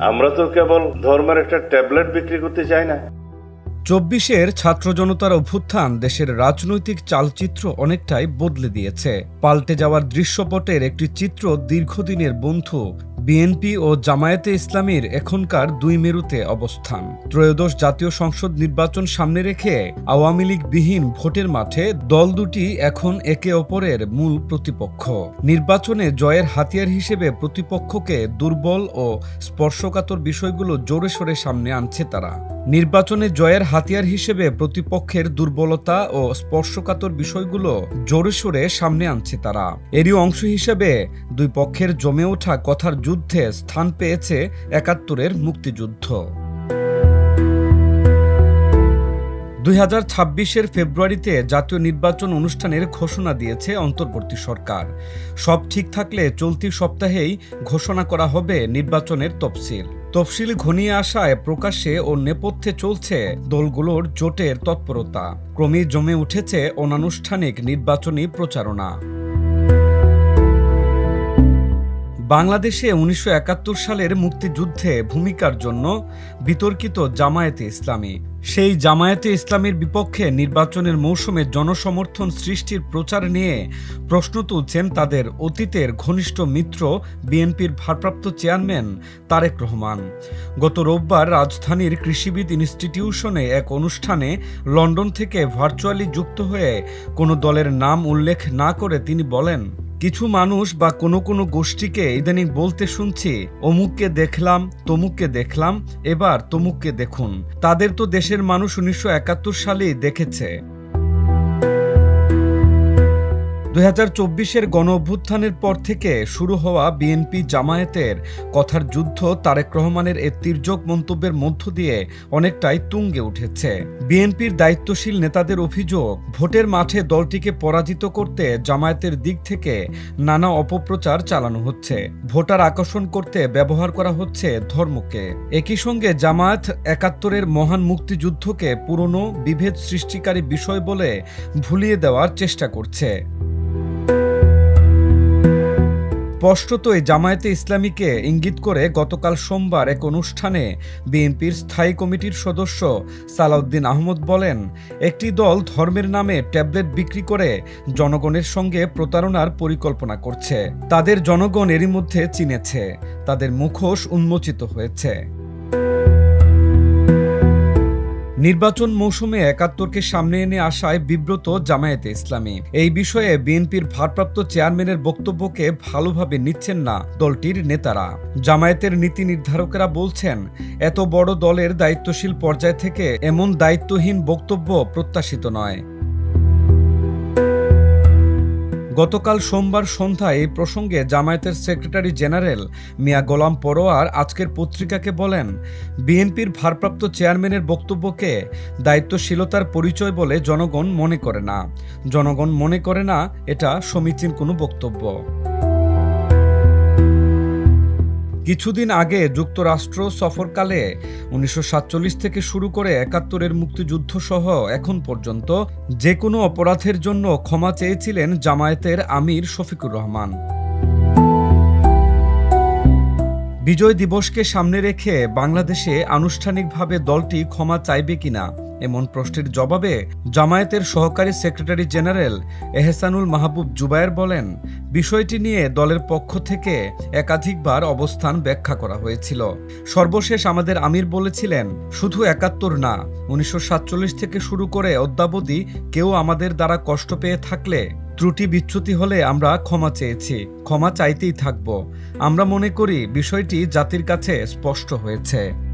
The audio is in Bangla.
আমরা তো কেবল ধর্মের একটা ট্যাবলেট বিক্রি করতে চাই না। চব্বিশের ছাত্র জনতার অভ্যুত্থান দেশের রাজনৈতিক চালচিত্র অনেকটাই বদলে দিয়েছে। পাল্টে যাওয়ার দৃশ্যপটের একটি চিত্র দীর্ঘদিনের বন্ধু বিএনপি ও জামায়াতে ইসলামীর এখনকার দুই মেরুতে অবস্থান। ত্রয়োদশ জাতীয় সংসদ নির্বাচন সামনে রেখে আওয়ামী লীগ বিহীন ভোটের মাঠে দল দুটি এখন একে অপরের মূল প্রতিপক্ষ। নির্বাচনে জয়ের হাতিয়ার হিসেবে প্রতিপক্ষকে দুর্বল ও স্পর্শকাতর বিষয়গুলো জোরে সোরে সামনে আনছে তারা। নির্বাচনে জয়ের হাতিয়ার হিসেবে প্রতিপক্ষের দুর্বলতা ও স্পর্শকাতর বিষয়গুলো জোরে সোরে সামনে আনছে তারা। এরই অংশ হিসেবে দুই পক্ষের জমে ওঠা কথার যুদ্ধে স্থান পেয়েছে একাত্তরের মুক্তিযুদ্ধ। দুই হাজার ছাব্বিশের ফেব্রুয়ারিতে জাতীয় নির্বাচন অনুষ্ঠানের ঘোষণা দিয়েছে অন্তর্বর্তী সরকার। সব ঠিক থাকলে চলতি সপ্তাহেই ঘোষণা করা হবে নির্বাচনের তফসিল। তফসিল ঘনিয়ে আসায় প্রকাশ্যে ও নেপথ্যে চলছে দলগুলোর জোটের তৎপরতা। ক্রমেই জমে উঠেছে অনানুষ্ঠানিক নির্বাচনী প্রচারণা। বাংলাদেশে উনিশশো একাত্তর সালের মুক্তিযুদ্ধে ভূমিকার জন্য বিতর্কিত জামায়াতে ইসলামী। সেই জামায়াতে ইসলামীর বিপক্ষে নির্বাচনের মৌসুমে জনসমর্থন সৃষ্টির প্রচার নিয়ে প্রশ্ন তুলছেন তাদের অতীতের ঘনিষ্ঠ মিত্র বিএনপির ভারপ্রাপ্ত চেয়ারম্যান তারেক রহমান। গত রোববার রাজধানীর কৃষিবিদ ইনস্টিটিউশনে এক অনুষ্ঠানে লন্ডন থেকে ভার্চুয়ালি যুক্ত হয়ে কোনো দলের নাম উল্লেখ না করে তিনি বলেন কিছু মানুষ বা কোনো কোনো গোষ্ঠীকে ইদানিং বলতে শুনছি, অমুককে দেখলাম, তমুককে দেখলাম, এবার তমুককে দেখুন। তাদের তো দেশের মানুষ উনিশশো একাত্তর সালেই দেখেছে। দুই হাজার চব্বিশের গণ অভ্যুত্থানের পর থেকে শুরু হওয়া বিএনপি জামায়াতের কথার যুদ্ধ তারেক রহমানের এ তির্যক মন্তব্যের মধ্য দিয়ে অনেকটাই তুঙ্গে উঠেছে। বিএনপির দায়িত্বশীল নেতাদের অভিযোগ, ভোটের মাঠে দলটিকে পরাজিত করতে জামায়াতের দিক থেকে নানা অপপ্রচার চালানো হচ্ছে। ভোটার আকর্ষণ করতে ব্যবহার করা হচ্ছে ধর্মকে। একই সঙ্গে জামায়াত একাত্তরের মহান মুক্তিযুদ্ধকে পুরনো বিভেদ সৃষ্টিকারী বিষয় বলে ভুলিয়ে দেওয়ার চেষ্টা করছে। স্পষ্টতই জামায়াতে ইসলামীকে ইঙ্গিত করে গতকাল সোমবার এক অনুষ্ঠানে বিএনপির স্থায়ী কমিটির সদস্য সালাউদ্দিন আহমদ বলেন, একটি দল ধর্মের নামে ট্যাবলেট বিক্রি করে জনগণের সঙ্গে প্রতারণার পরিকল্পনা করছে। তাদের জনগণ এরই মধ্যে চিনেছে। তাদের মুখোশ উন্মোচিত হয়েছে। নির্বাচন মৌসুমে একাত্তরকে সামনে এনে আসায় বিব্রত জামায়াতে ইসলামী। এই বিষয়ে বিএনপির ভারপ্রাপ্ত চেয়ারম্যানের বক্তব্যকে ভালোভাবে নিচ্ছেন না দলটির নেতারা। জামায়াতের নীতি নির্ধারকেরা বলছেন, এত বড় দলের দায়িত্বশীল পর্যায় থেকে এমন দায়িত্বহীন বক্তব্য প্রত্যাশিত নয়। গতকাল সোমবার সন্ধ্যায় এই প্রসঙ্গে জামায়াতের সেক্রেটারি জেনারেল মিয়া গোলাম পরোয়ার আজকের পত্রিকাকে বলেন, বিএনপির ভারপ্রাপ্ত চেয়ারম্যানের বক্তব্যকে দায়িত্বশীলতার পরিচয় বলে জনগণ মনে করে না। জনগণ মনে করে না, এটা সমীচীন কোনো বক্তব্য। কিছুদিন আগে যুক্তরাষ্ট্র সফরকালে উনিশশো সাতচল্লিশ থেকে শুরু করে একাত্তরের মুক্তিযুদ্ধ সহ এখন পর্যন্ত যে কোনো অপরাধের জন্য ক্ষমা চেয়েছিলেন জামায়াতের আমির শফিকুর রহমান। বিজয় দিবসকে সামনে রেখে বাংলাদেশে আনুষ্ঠানিকভাবে দলটি ক্ষমা চাইবে কিনা এমন প্রশ্নের জবাবে জামায়াতের সহকারী সেক্রেটারি জেনারেল এহসানুল মাহবুব জুবায়ের বলেন, বিষয়টি নিয়ে দলের পক্ষ থেকে একাধিকবার অবস্থান ব্যাখ্যা করা হয়েছিল। সর্বশেষ আমাদের আমির বলেছিলেন, শুধু একাত্তর না, উনিশশো সাতচল্লিশ থেকে শুরু করে অদ্যাবধি কেউ আমাদের দ্বারা কষ্ট পেয়ে থাকলে ত্রুটি বিচ্যুতি হলে আমরা ক্ষমা চেয়েছি, ক্ষমা চাইতেই থাকব। আমরা মনে করি বিষয়টি জাতির কাছে স্পষ্ট হয়েছে।